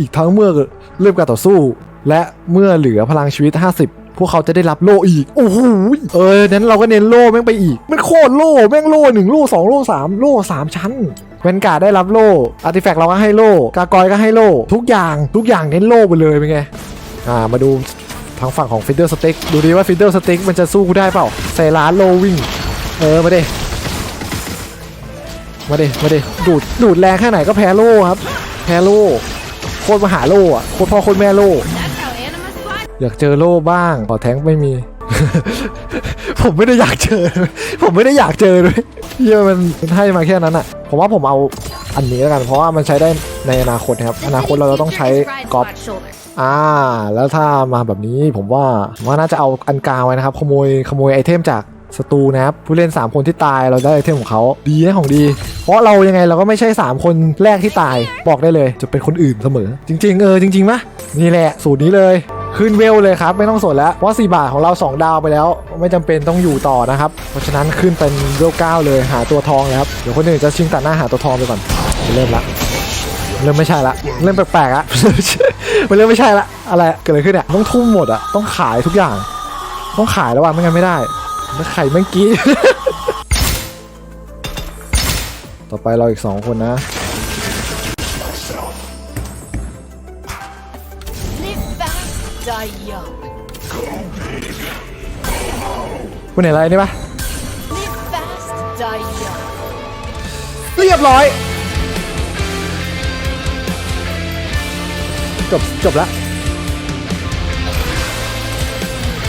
อีกทั้งเมื่อเริ่มการต่อสู้ และเมื่อเหลือพลังชีวิต 50 พวกเขาจะได้รับโล่อีก โอ้โหเออนั้นเราก็เน้นโล่แม่งไปอีก มันโคตรโล่แม่งโล่หนึ่งโล่สองโล่สามโล่สามชั้นเวนการ์ดได้รับโล่อาร์ติแฟกต์เราก็ให้โล่กากอยก็ให้โล่ทุกอย่างทุกอย่างเน้นโล่ไปเลยเป็นไงอ่ามาดูทางฝั่งของฟิดเดิลสติ๊กดูดีว่าฟิดเดิลสติ๊กมันจะสู้กูได้เปล่าเซร้านโลวิ่งเออมาเดิมาเดิมาเดิดูดดูดแรงแค่ไหนก็แพ้โล่ครับแพ้โล่ คตรมหาโล่อะโคตรพ่อโคตรแม่โล่อยากเจอโล่บ้างขอแท้งไม่มี ผมไม่ได้อยากเจอ ผมไม่ได้อยากเจอเลยเฮียมันมันให้มาแค่นั้นอะผมว่าผมเอาอันนี้แล้วกัน เพราะว่ามันใช้ได้ในอนาคตครับ อนาคตเราจะต้องใช้กอล์ฟอ่า แล้วถ้ามาแบบนี้ผมว่ามว่าน่าจะเอาอันกลางไว้นะครับ ขโมยขโมยไอเทมจาก ศัตรูนะครับผู้เล่น 3 คนที่ตายเราได้ไอเทมของเขาดีนะของดี เพราะเรายังไงเราก็ไม่ใช่ 3 คนแรกที่ตายบอกได้เลย จะเป็นคนอื่นเสมอ จริง ๆ เออจริงๆมะนี่แหละสูตรนี้เลยขึ้นเวลเลยครับ ไม่ต้องสนแล้ว เพราะ 4 บาทของเรา 2 ดาวไปแล้ว ไม่จำเป็นต้องอยู่ต่อนะครับ เพราะฉะนั้นขึ้นเป็นเวล9เลยหาตัวทองเลยครับเดี๋ยวคนอื่นจะชิงตัดหน้าหาตัวทองไปก่อนเริ่มละเริ่มไม่ใช่ละเริ่มแปลกๆอะมันเริ่มไม่ใช่ละอะไรเกิดอะไรขึ้นเนี่ยต้องทุ่มหมดอะต้องขายทุกอย่าง ต้องขายแล้วว่ะไม่งั้นไม่ได้ แล้วไข่แม่งกี้ ต่อไปเราอีกสองคนนะ Live fast, die young. คุณเห็นอะไรนี่ปะ Live fast, die young. เรียบร้อย จบ จบละ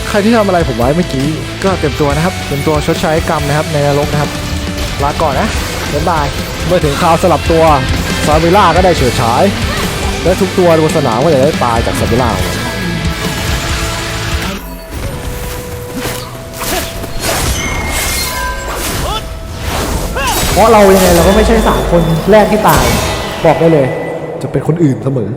ใครที่ทำอะไรผมไว้เมื่อกี้ ก็เต็มตัวนะครับเต็มตัวชดใช้กรรมนะครับในนรกนะครับ ลาก่อนนะบ๊ายบาย เมื่อถึงคราวสลับตัวซาบิล่าก็ได้เฉิดฉาย และทุกตัวบนสนามก็จะได้ตายจากซาบิล่าเพราะเรายังไงเราก็ไม่ใช่สามคนแรกที่ตาย บอกได้เลย จะเป็นคนอื่นเสมอ